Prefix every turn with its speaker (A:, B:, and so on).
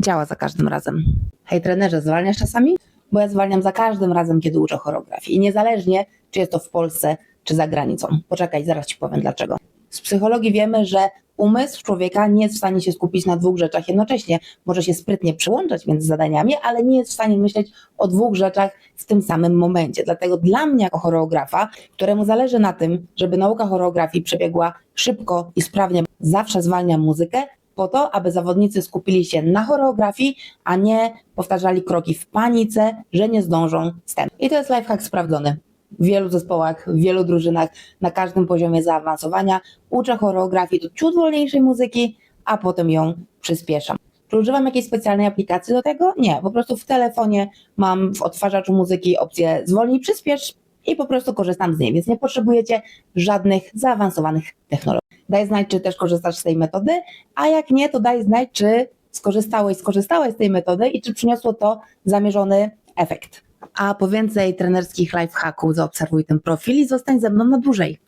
A: działa za każdym razem. Hej trenerze, zwalniasz czasami? Bo ja zwalniam za każdym razem, kiedy uczę choreografii. I niezależnie, czy jest to w Polsce, czy za granicą. Poczekaj, zaraz ci powiem dlaczego. Z psychologii wiemy, że umysł człowieka nie jest w stanie się skupić na dwóch rzeczach jednocześnie. Może się sprytnie przełączać między zadaniami, ale nie jest w stanie myśleć o dwóch rzeczach w tym samym momencie. Dlatego dla mnie, jako choreografa, któremu zależy na tym, żeby nauka choreografii przebiegła szybko i sprawnie, zawsze zwalniam muzykę, po to, aby zawodnicy skupili się na choreografii, a nie powtarzali kroki w panice, że nie zdążą z tempem. I to jest lifehack sprawdzony. W wielu zespołach, w wielu drużynach, na każdym poziomie zaawansowania uczę choreografii do ciut wolniejszej muzyki, a potem ją przyspieszam. Czy używam jakiejś specjalnej aplikacji do tego? Nie, po prostu w telefonie mam w odtwarzaczu muzyki opcję zwolnij, przyspiesz i po prostu korzystam z niej, więc nie potrzebujecie żadnych zaawansowanych technologii. Daj znać, czy też korzystasz z tej metody, a jak nie, to daj znać, czy skorzystałeś, skorzystałeś z tej metody i czy przyniosło to zamierzony efekt. A po więcej trenerskich lifehacków zaobserwuj ten profil i zostań ze mną na dłużej.